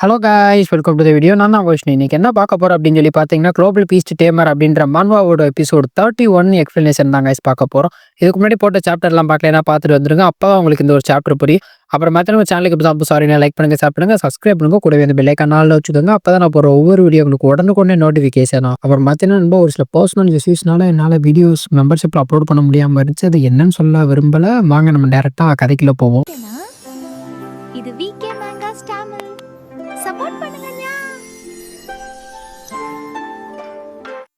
Hello guys welcome to the video நான் தான் கோஷ்ணி இன்றைக்கி என்ன பார்க்க போகிறோம் அப்படின்னு சொல்லி பார்த்தீங்கன்னா குளோபல் பீஸ்ட் டேமர் அப்படின்ற மன்வாவோட எபிசோட் தேர்ட்டி ஒன் எக்ஸ்பிளனேஷன் தான் காய்ஸ் பார்க்க போகிறோம் இதுக்கு முன்னாடி போட்ட சாப்டர்லாம் பார்க்கலனா பார்த்துட்டு வந்துருங்க. அப்போ உங்களுக்கு இந்த ஒரு சாப்டர் புரியும். அப்புறம் மற்ற நம்ம சேனலுக்கு இப்போ தான் சாரி லைக் பண்ணுங்க சாப்பிடுங்க சப்ஸ்கிரைப் பண்ணுங்க. கூடவே வந்து பெல்லை நாளில் வச்சுக்கோங்க. அப்போ தான் நான் போகிற ஒவ்வொரு வீடியோ உங்களுக்கு உடனுக்குடனே நோட்டிஃபிகேஷன் ஆகும். அப்புறம் பார்த்தீங்கன்னா ஒரு சில பர்சனல் இஷ்யூஸ்னால என்னால் வீடியோஸ் மெம்பர்ஷிப்பில் அப்லோட் பண்ண முடியாமல் இருந்துச்சு. அது என்னன்னு சொல்ல விரும்பல. வாங்க நம்ம டேரெக்டாக கதைக்குள்ளே போவோம். இது சப்போர்ட் பண்ணுங்கண்ணா.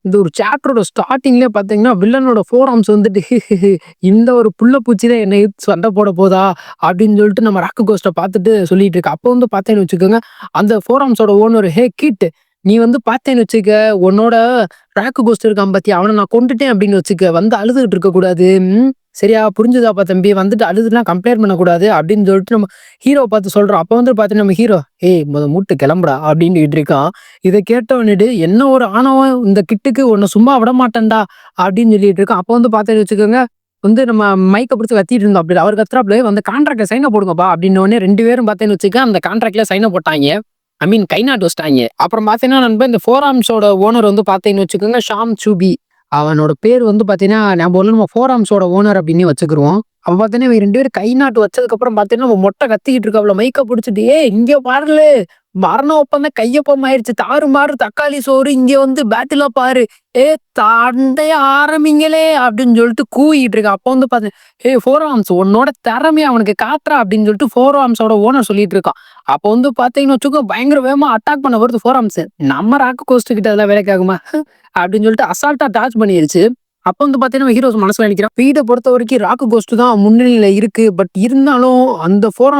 இந்த ஒரு சாப்டரோட ஸ்டார்டிங்லேயே பார்த்தீங்கன்னா வில்லனோட ஃபோர் ஆர்ம்ஸ் வந்துட்டு இந்த ஒரு புள்ள பூச்சி தான் என்னை சண்டை போட போதா? அப்படின்னு சொல்லிட்டு நம்ம ராக்கு கோஸ்ட்டை பார்த்துட்டு சொல்லிட்டு இருக்கு. அப்போ வந்து பார்த்தேன்னு வச்சுக்கோங்க அந்த ஃபோர் ஆர்ம்ஸோட ஓனர் ஹே கிட் நீ வந்து பார்த்தேன்னு வச்சுக்க உன்னோட ராக்கு கோஸ்ட் இருக்கான் பத்தி அவனை நான் கொண்டுட்டேன் அப்படின்னு வச்சுக்க வந்து அழுதுகிட்டு இருக்கக்கூடாது. சரியா புரிஞ்சுதாப்பா தம்பி? வந்துட்டு அழுதுலாம் கம்ப்ளைண்ட் பண்ணக்கூடாது அப்படின்னு சொல்லிட்டு நம்ம ஹீரோ பார்த்து சொல்கிறோம் அப்போ வந்து பார்த்தீங்கன்னா நம்ம ஹீரோ ஏய் முத மூட்டு கிளம்புடா அப்படின்னு இருக்கான். இதை கேட்டவனிட்டு என்ன ஒரு ஆணவம் இந்த கிட்டுக்கு? உன்னை சும்மா விட மாட்டேன்டா அப்படின்னு சொல்லிட்டு இருக்கான். அப்போ வந்து பார்த்தேன்னு வச்சுக்கோங்க. வந்து நம்ம மைக்கை பிடிச்சி கத்திட்டு இருந்தோம் அப்படி அவர் கத்துறாப்புல வந்து கான்ட்ராக்டை சைனை போடுங்கப்பா அப்படின்னோடனே ரெண்டு பேரும் பார்த்தேன்னு வச்சுக்க அந்த கான்ட்ராக்ட்ல சைனை போட்டாங்க. ஐ மீன் கை நாட்டு வச்சிட்டாங்க அப்புறம் பார்த்தீங்கன்னா நண்பன் இந்த ஃபோர் ஆர்ம்ஸோட ஓனர் வந்து பார்த்தீங்கன்னு வச்சுக்கோங்க ஷாம் சூபி. அவனோட பேர் வந்து பார்த்தீங்கன்னா நம்ம ஒரு நம்ம ஃபோர் ஆர்ம்ஸோட ஓனர் அப்படின்னு வச்சுக்கிருவோம். அவன் பார்த்தீங்கன்னா இவங்க ரெண்டு பேரும் கை நாட்டு வச்சதுக்கப்புறம் பார்த்தீங்கன்னா நம்ம மொட்டை கத்திக்கிட்டு இருக்காப்ல மைக்கை பிடிச்சிட்டு ஏ இங்கே பாருல மரண ஒப்பந்தம் கையொப்பம் ஆயிடுச்சு தாறு மாறு தக்காளி சோறு இங்க வந்து பேட்டில பாரு. ஏ தண்டைய ஆரம்பிங்களே அப்படின்னு சொல்லிட்டு கூவிட்டு இருக்கு அப்போ வந்து பார்த்தேன் ஏ ஃபோர் ஆர்ம்ஸ் உன்னோட திறமையை அவனுக்கு காட்டுறா அப்படின்னு சொல்லிட்டு ஃபோர் ஆர்ம்ஸோட ஓனர் சொல்லிட்டு இருக்கான். அப்போ வந்து பார்த்தீங்கன்னு வச்சுக்கோ பயங்கர வேகமா அட்டாக் பண்ண வருது ஃபோர் ஆர்ம்ஸ் நம்ம ராக்கு கோஸ்ட் கிட்ட அதெல்லாம் வேலைக்காகுமா அப்படின்னு சொல்லிட்டு அசால்ட்டா டாச் பண்ணிருச்சு. அப்போ வந்து பார்த்தீங்கன்னா ஹீரோஸ் மனசுல நினைக்கிறான். ஸ்பீடை பொறுத்த வரைக்கும் ராக்கு கோஸ்ட் தான் முன்னணியில இருக்கு. பட் இருந்தாலும் அந்த ஃபோர்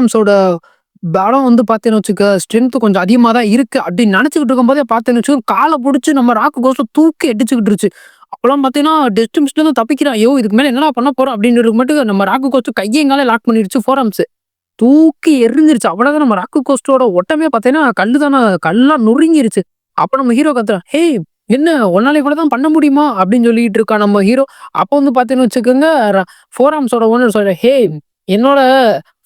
படம் பலம் வந்து பார்த்தேன்னு வச்சுக்க ஸ்ட்ரென்த் கொஞ்சம் அதிகமாக தான் இருக்கு அப்படின்னு நினச்சிக்கிட்டு இருக்கும்போதே பார்த்தேன்னு வச்சுக்கோ காலை பிடிச்சி நம்ம ராக்கு கோஸ்ட்டை தூக்கி அடிச்சுக்கிட்டு இருச்சு அப்போலாம் பார்த்தீங்கன்னா டெஸ்ட் மிஸ்ட்டு தான் தப்பிக்கிறான். ஐயோ இதுக்கு மேலே என்னடா பண்ண போகிறோம் அப்படின்னு மட்டும் நம்ம ராக்கு கோஸ்ட் கையங்காலே லாக் பண்ணிடுச்சு ஃபோர் தூக்கி எரிஞ்சிருச்சு அவ்வளோதான் நம்ம ராக்கு கோஸ்டோட ஒட்டமே பார்த்தீங்கன்னா கல் தானே கல்லாம் நொறுங்கிருச்சு. அப்போ நம்ம ஹீரோ கத்துறான் ஹே என்ன ஒன்னாலே கூட தான் பண்ண முடியுமா? அப்படின்னு சொல்லிட்டு இருக்கான் நம்ம ஹீரோ அப்போ வந்து பார்த்தீங்கன்னு வச்சுக்கோங்க ஃபோர் ஆர்ம்ஸோட ஓனர் சொல்ற ஹே என்னோட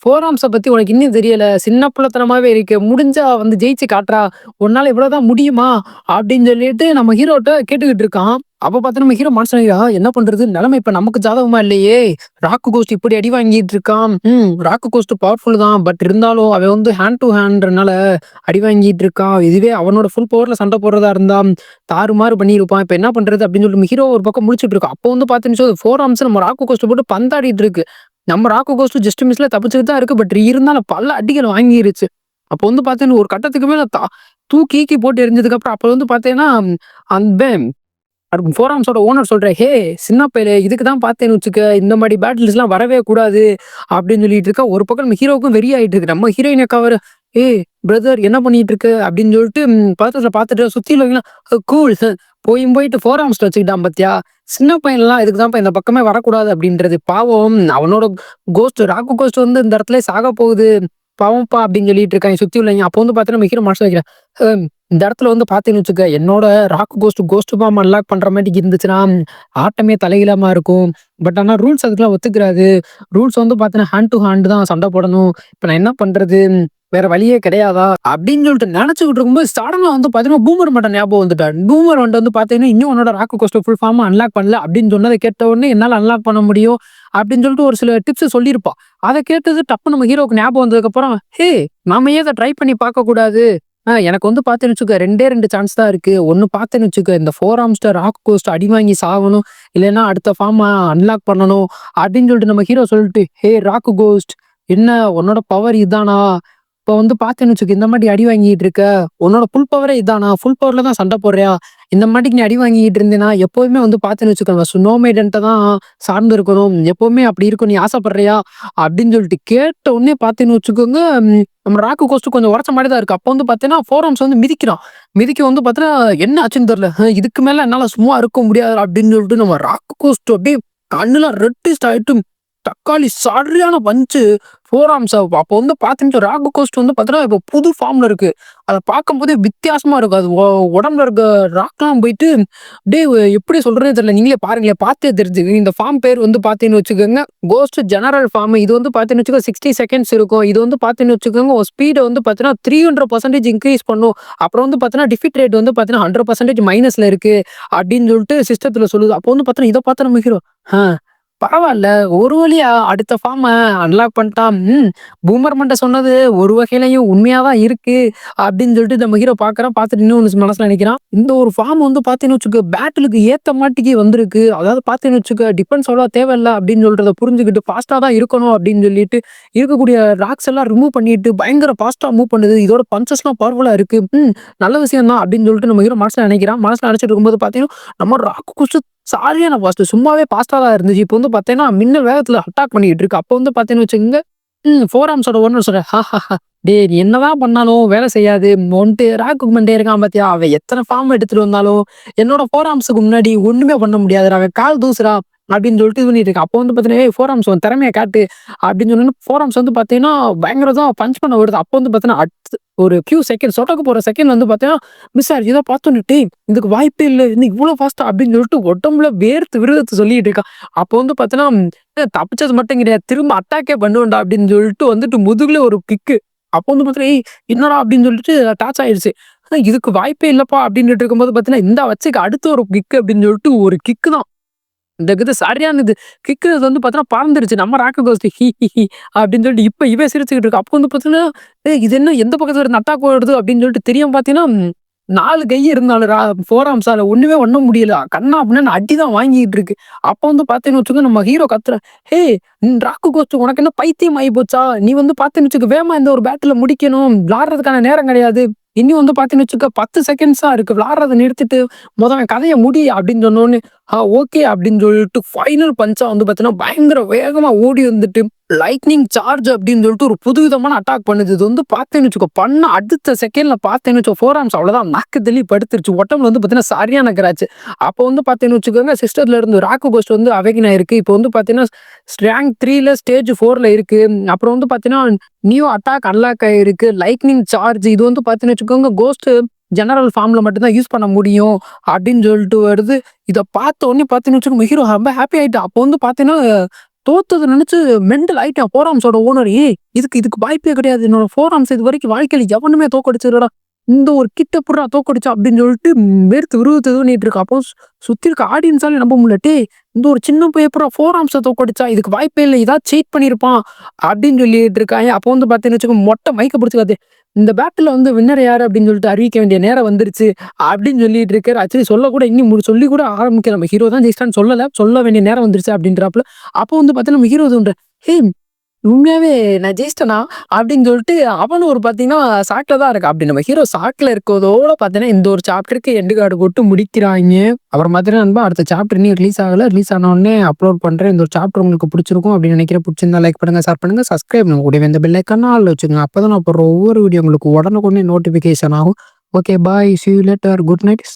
ஃபோர் பற்றி உனக்கு இன்னும் தெரியல. சின்ன பிள்ளைத்தனமாகவே இருக்கு. முடிஞ்சா வந்து ஜெயிச்சு காட்டுறா. உன்னால இவ்வளோதான் முடியுமா? அப்படின்னு சொல்லிட்டு நம்ம ஹீரோட்ட கேட்டுக்கிட்டு இருக்கான். அப்போ பார்த்து நம்ம ஹீரோ மனசுல என்ன பண்றது? நிலைமை இப்போ நமக்கு ஜாதகமா இல்லையே. ராக்கு கோஸ்ட் இப்படி அடி வாங்கிட்டு இருக்கான். ம் ராக்கு கோஸ்ட் பவர்ஃபுல் தான். பட் இருந்தாலும் அவன் வந்து ஹேண்ட் டு ஹேண்ட்னால அடி வாங்கிட்டு இருக்கான். இதுவே அவனோட ஃபுல் பவர்ல சண்டை போடுறதா இருந்தா தாறுமாறு பண்ணியிருப்பான். இப்போ என்ன பண்றது? அப்படின்னு சொல்லி ஹீரோ ஒரு பக்கம் முடிச்சுட்டு இருக்கான் அப்போ வந்து பாத்தீங்கன்னா ஃபோர் ஆர்ம்ஸ் நம்ம ராக்கு கோஸ்ட் போட்டு பந்தாடிட்டு இருக்கு. நம்ம ராக்கு கோஸ்ட் ஜஸ்ட் மிஸ்ல தப்பிச்சுட்டு தான் இருக்கு. பட் இருந்தாலும் பல அடிகள் வாங்கிருச்சு. அப்போ வந்து பார்த்தீங்கன்னா ஒரு கட்டத்துக்கு மேல தா- தூக்கி கீக்கி போட்டு எரிஞ்சதுக்கு அப்புறம் அப்போ வந்து பார்த்தீங்கன்னா அந்த ஃபோராம்ஸோட ஓனர் சொல்ற ஹே சின்ன பையல இதுக்கு தான் பார்த்தேன்னு வச்சுக்க இந்த மாதிரி பேட்டில்ஸ்லாம் வரவே கூடாது. அப்படின்னு சொல்லிட்டு இருக்கா. ஒரு பக்கம் நம்ம ஹீரோவுக்கும் வெறி இருக்கு. நம்ம ஹீரோயினை கவர் ஏ பிரதர் என்ன பண்ணிட்டு இருக்க அப்படின்னு சொல்லிட்டு ம், பக்கத்துல பார்த்துட்டு சுத்தி கூல் போய் போயிட்டு ஃபோர் ஆர்ம்ஸ் வச்சுக்கிட்டான் பத்தியா? சின்ன பையன்லாம் இதுக்கு தான் இந்த பக்கமே வரக்கூடாது அப்படின்றது. பாவம் அவனோட கோஸ்ட் ராக்கு கோஸ்ட் வந்து இந்த இடத்துல சாக போகுது. பாவம்ப்பா அப்படின்னு சொல்லிட்டு இருக்காங்க சுத்தி உள்ளவங்க. அப்போ வந்து பார்த்தீங்கன்னா நம்ம மனசு வைக்கிறேன். இந்த இடத்துல வந்து பார்த்தீங்கன்னு வச்சுக்க என்னோட rock ghost ghost bomb unlock பண்ற மாதிரி இருந்துச்சுன்னா ஆட்டமே தலையிலாம இருக்கும். பட் ஆனால் ரூல்ஸ் அதுக்கெல்லாம் ஒத்துக்கிறாது. ரூல்ஸ் வந்து பார்த்தீங்கன்னா ஹேண்ட் டு ஹேண்ட் தான் சண்டை போடணும். இப்போ நான் என்ன பண்றது? வேற வழியே கிடையாதா? அப்படின்னு சொல்லிட்டு நினைச்சுக்கிட்டு இருக்கும்போது சடனா வந்து பார்த்தீங்கன்னா பூமர் மட்டும் ஞாபகம் வந்துட்டான் பூமர் வந்து பார்த்தீங்கன்னா இன்னும் உன்னோட rock ghost full form unlock பண்ணல அப்படின்னு சொன்னதை கேட்ட உடனே என்னால் அன்லாக் பண்ண முடியும் அப்படின்னு சொல்லிட்டு ஒரு சில டிப்ஸ் சொல்லியிருப்பா. அதை கேட்டது டப்பு நம்ம ஹீரோக்கு ஞாபகம் வந்ததுக்கப்புறம் ஹே நாம ஏன் அதை ட்ரை பண்ணி பார்க்கக்கூடாது ஆஹ் எனக்கு வந்து பார்த்தேன்னு வச்சுக்க ரெண்டே ரெண்டு சான்ஸ் தான் இருக்குது ஒன்று பார்த்தேன்னு வச்சுக்க இந்த ஃபோர் ஆம்ஸ்டர் ராக் கோஸ்ட் அடி வாங்கி சாகணும். இல்லைன்னா அடுத்த ஃபார்மை அன்லாக் பண்ணணும் அப்படின்னு சொல்லிட்டு நம்ம ஹீரோ சொல்லிட்டு ஹே ராக்கு கோஸ்ட் என்ன உன்னோட பவர் இதானா இப்போ வந்து பார்த்தேன்னு வச்சுக்க இந்த மாதிரி அடி வாங்கிட்டு இருக்க. உன்னோட ஃபுல் பவரே இதானா? ஃபுல் பவர்ல தான் சண்டை போடுறியா? இந்த மாதிரிக்கு நீ அடி வாங்கிட்டு இருந்தேன்னா எப்போதுமே வந்து பார்த்தேன்னு வச்சுக்கோங்க சுனோமேடன்ட்ட தான் சார்ந்து இருக்கணும் எப்பவுமே அப்படி இருக்கும் நீ ஆசைப்படுறியா? அப்படின்னு சொல்லிட்டு கேட்ட உடனே பார்த்தேன்னு வச்சுக்கோங்க நம்ம ராக்கு கோஸ்ட் கொஞ்சம் உரச்ச மாதிரி தான் இருக்கு. அப்போ வந்து பார்த்தீங்கன்னா ஃபோரம்ஸ் வந்து மிதிக்கிறான். மிதிக்க வந்து பார்த்தீங்கன்னா என்ன ஆச்சுன்னு தெரியல? இதுக்கு மேல என்னால சும்மா இருக்க முடியாது அப்படின்னு சொல்லிட்டு நம்ம ராக்கு கோஸ்ட் அப்படியே கண்ணுலாம் ரெட்டிஸ்ட் ஆயிட்டு தக்காளி சரியான பஞ்சு ஃபோர் ஆர்ம்ஸ் அப்போ வந்து பார்த்துட்டு ராகு கோஸ்ட் வந்து பார்த்தீங்கன்னா இப்போ புது ஃபார்ம்ல இருக்குது அதை பார்க்கும்போதே வித்தியாசமாக இருக்கும். அது உடம்புல இருக்க ராக்லாம் போயிட்டு டே எப்படி சொல்றதே தெரியல. நீங்களே பாருங்களேன் பார்த்தே தெரிஞ்சு இந்த ஃபார்ம் பேர் வந்து பார்த்தீங்கன்னு வச்சுக்கோங்க கோஸ்ட் ஜெனரல் ஃபார்ம் இது வந்து பார்த்தீங்கன்னு வச்சுக்கோங்க சிக்ஸ்டி செகண்ட்ஸ் இருக்கும். இது வந்து பார்த்தீங்கன்னு வச்சுக்கோங்க ஒரு ஸ்பீடை வந்து பார்த்தீங்கன்னா த்ரீ ஹண்ட்ரட் பர்சன்டேஜ் இன்க்ரீஸ் பண்ணும். அப்புறம் வந்து பார்த்தீங்கன்னா டிஃபிட் ரேட் வந்து பார்த்தீங்கன்னா ஹண்ட்ரட் பர்சன்டேஜ் மைனஸில் இருக்குது அப்படின்னு சொல்லிட்டு சிஸ்டத்தில் சொல்லுது. அப்போ வந்து பார்த்தீங்கன்னா இதை பார்த்து நம்ம ஹீரோ ஆ பரவாயில்ல. ஒரு வழியா அடுத்த ஃபார்மை அன்லாக் பண்ணிட்டான். ம் பூமர் மண்ட சொன்னது ஒரு வகையிலையும் உண்மையா தான் இருக்கு அப்படின்னு சொல்லிட்டு நம்ம ஹீரோ பார்க்கறான். பார்த்துட்டு இன்னும் மனசுல நினைக்கிறான். இந்த ஒரு ஃபார்ம் வந்து பார்த்தீங்கன்னு வச்சுக்க பேட்டிலுக்கு ஏத்த மாட்டிக்கு வந்திருக்கு. அதாவது பார்த்தீங்கன்னு வச்சுக்க டிஃபென்ஸ் அவ்வளோ தேவையில்ல அப்படின்னு சொல்கிறத புரிஞ்சுக்கிட்டு ஃபாஸ்ட்டாக தான் இருக்கணும் அப்படின்னு சொல்லிட்டு இருக்கக்கூடிய ராக்ஸ் எல்லாம் ரிமூவ் பண்ணிட்டு பயங்கர ஃபாஸ்ட்டாக மூவ் பண்ணுது. இதோட பஞ்சஸ்லாம் பவர்ஃபுல்லாக இருக்கு. ம் நல்ல விஷயம் தான் அப்படின்னு சொல்லிட்டு நம்ம ஹீரோ மனசுல நினைக்கிறான். மனசுல நினைச்சிட்டு இருக்கும்போது பார்த்தீங்கன்னா நம்ம ராக்கு குஸ்ட் நான் ஃபாஸ்ட் சும்மாவே ஃபாஸ்ட்டாக தான் இருந்துச்சு. இப்போ வந்து பார்த்தீங்கன்னா மின்னல் வேகத்தில் அட்டாக் பண்ணிட்டு இருக்கு. அப்போ வந்து பார்த்தீங்கன்னு வச்சுக்கோங்க ம் ஃபோர் ஆர்ம்ஸோட ஒன்று சொல்கிறேன் ஹா ஹா டே நீ என்னதான் பண்ணாலும் வேலை செய்யாது. ஒன்ட்டு ராக்கு மண்டே இருக்கான் பார்த்தியா அவன் எத்தனை ஃபார்ம் எடுத்துட்டு வந்தாலும் என்னோட ஃபோர் ஆம்ஸுக்கு முன்னாடி ஒண்ணுமே பண்ண முடியாது அவன் கால் தூசுறா அப்படின்னு சொல்லிட்டு இது பண்ணிட்டு இருக்கு. அப்போ வந்து பார்த்தீங்கன்னா ஃபோர் வந்து திறமையை காட்டு அப்படின்னு சொன்னா ஃபோரம்ஸ் வந்து பார்த்தீங்கன்னா பயங்கர தான் பஞ்ச் பண்ண வருது. அப்போ வந்து பார்த்தீங்கன்னா அடுத்து ஒரு ஃபியூ செகண்ட் சொட்டக்கு போற செகண்ட் வந்து பார்த்தீங்கன்னா மிஸ் ஆர் இதை பார்த்துட்டு இதுக்கு வாய்ப்பே இல்லை. இன்னும் இவ்வளோ ஃபாஸ்ட்டாக அப்படின்னு சொல்லிட்டு உடம்புல வேர்த்து விருதத்தை சொல்லிட்டு இருக்கா. அப்போ வந்து பார்த்தீங்கன்னா தப்பிச்சது மட்டும் கிடையாது. திரும்ப அட்டாக்கே பண்ணுவேன்டா அப்படின்னு சொல்லிட்டு வந்துட்டு முதுகுல ஒரு கிக்கு அப்போ வந்து பார்த்தீங்கன்னா "ஏய், என்னடா? அப்படின்னு சொல்லிட்டு டாச் ஆயிடுச்சு ஆனால் இதுக்கு வாய்ப்பே இல்லைப்பா அப்படின்ட்டு இருக்கும்போது பார்த்தீங்கன்னா இந்த வச்சுக்கு அடுத்து ஒரு கிக்கு அப்படின்னு சொல்லிட்டு ஒரு கிக்கு தான். இந்த இது இருந்தது கிக்கு வந்து பார்த்தோன்னா பறந்துருச்சு. நம்ம ராக்கு கோஸ்ட் ஹி ஹி ஹி அப்படின்னு சொல்லிட்டு இப்போ இவன் சிரிச்சுக்கிட்டு இருக்கு. அப்போ வந்து பார்த்தீங்கன்னா இது என்ன எந்த பக்கத்தில் இருந்து அட்டாக் ஓடுது அப்படின்னு சொல்லிட்டு தெரியாம பார்த்தீங்கன்னா நாலு கை இருந்தாலும் ரா ஃபோர் ஆம்ஸால ஒண்ணுமே பண்ண முடியல. கண்ணா அப்படின்னு அடி தான் வாங்கிட்டு இருக்கு. அப்போ வந்து பார்த்தீங்கன்னு வச்சுக்கோ நம்ம ஹீரோ கத்துற ஹே ராக்கு கோஸ்ட் உனக்கு என்ன பைத்தியம் ஆகி போச்சா? நீ வந்து பார்த்தேன்னு வச்சுக்க வேமா இந்த ஒரு பேட்டில் முடிக்கணும். விளாடுறதுக்கான நேரம் கிடையாது. இன்னும் வந்து பார்த்தீங்கன்னு வச்சுக்க பத்து செகண்ட்ஸாக இருக்குது விளாட்றதை நிறுத்திட்டு முதல்ல கதையை முடி அப்படின்னு சொன்னோன்னு ஆ ஓகே அப்படின்னு சொல்லிட்டு ஃபைனல் பஞ்சாக வந்து பார்த்தீங்கன்னா பயங்கர வேகமாக ஓடி வந்துட்டு லைட்னிங் சார்ஜ் அப்படின்னு சொல்லிட்டு ஒரு புதுவிதமான அட்டாக் பண்ணுது. இது வந்து பார்த்தேன்னு வச்சுக்கோ பண்ண அடுத்த செகண்ட்ல பார்த்தேன்னு வச்சுக்கோ ஃபோர் ஆம்ஸ் அவ்வளோதான் நாக்கு தள்ளி படுத்துருச்சு. உடம்புல வந்து பார்த்தீங்கன்னா சரியான கிராச்சு அப்போ வந்து பார்த்தேன்னு வச்சுக்கோங்க சிஸ்டர்ல இருந்து ராக்கு கோஸ்ட் வந்து அவேகினா இருக்கு. இப்போ வந்து பார்த்தீங்கன்னா ஸ்ட்ராங் த்ரீல ஸ்டேஜ் ஃபோர்ல இருக்கு. அப்புறம் வந்து பார்த்தீங்கன்னா நியூ அட்டாக் அன்லாக் ஆயிருக்கு. லைட்னிங் சார்ஜ் இது வந்து பார்த்தீங்கன்னு வச்சுக்கோங்க கோஸ்ட் ஜெனரல் ஃபார்ம்ல மட்டும்தான் யூஸ் பண்ண முடியும் அப்படின்னு சொல்லிட்டு வருது. இதை பார்த்த உடனே பார்த்தீங்கன்னு வச்சுக்கோங்க ஹீரோ ரொம்ப ஹாப்பி ஆயிட்டா அப்போ வந்து பார்த்தீங்கன்னா தோத்தது நினைச்சு மெண்டல் ஆயிட்டான் ஃபோர் ஓனர் ஏ இதுக்கு இதுக்கு வாய்ப்பே கிடையாது. என்னோட ஃபோர் இது வரைக்கும் வாழ்க்கையில் எவனுமே தோக்கடிச்சிருடா இந்த ஒரு கிட்ட புறா தோக்கடிச்சா அப்படின்னு சொல்லிட்டு ம், வேர்த்து விருது பண்ணிட்டு இருக்கா. அப்போ சுத்தி இருக்க ஆடியன்ஸாலே நம்ப முடியலட்டே டே இந்த ஒரு சின்ன பேப்பரா புறா ஃபோர் ஆம்ஸை தோக்கடிச்சா இதுக்கு வாய்ப்பே இல்லை. இதா சீட் பண்ணியிருப்பான் அப்படின்னு சொல்லிட்டு இருக்காங்க. அப்போ வந்து பார்த்தீங்கன்னு வச்சுக்கோ மொட்டை மைக்க பிடிச்சிக்காது. இந்த பேட்டில் வந்து வின்னர் யார் அப்படின்னு சொல்லிட்டு அறிவிக்க வேண்டிய நேரம் வந்துருச்சு அப்படின்னு சொல்லிட்டு இருக்காரு. ஆக்சுவலி சொல்ல கூட இன்னும் சொல்லி கூட ஆரம்பிக்க நம்ம ஹீரோ தான் ஜெயிச்சிட்டான்னு சொல்லலை. சொல்ல வேண்டிய நேரம் வந்துருச்சு அப்படின்றப்பல. அப்போ வந்து பார்த்தா நம்ம ஹீரோ தோன்ற ஹே உண்மையாவே நான் ஜெயிச்சிட்டனா அப்படின்னு சொல்லிட்டு அவனும் ஒரு பார்த்தீங்கன்னா சாக்கில் தான் இருக்கா அப்படி நம்ம ஹீரோ சாக்கில் இருக்கிறதோட பார்த்தீங்கன்னா இந்த ஒரு சாப்டருக்கு எண்டு கார்டு போட்டு முடிக்கிறாங்க. அப்புறம் மாதிரி நண்பா அடுத்த சாப்டர் இன்னும் ரிலீஸ் ஆகலை. ரிலீஸ் ஆன உடனே அப்லோட் பண்ணுறேன் இந்த ஒரு சாப்டர் உங்களுக்கு பிடிச்சிருக்கும் அப்படின்னு நினைக்கிறேன். பிடிச்சிருந்தா லைக் பண்ணுங்க ஷேர் பண்ணுங்க சப்ஸ்கிரைப் பண்ணுங்க கூடிய இந்த பெல்லைக்கான ஆள் வச்சுக்கோங்க அப்போ தான் நான் போடுற ஒவ்வொரு வீடியோ உங்களுக்கு உடனுக்குடனே நோட்டிஃபிகேஷன் ஆகும். Okay bye see you later good night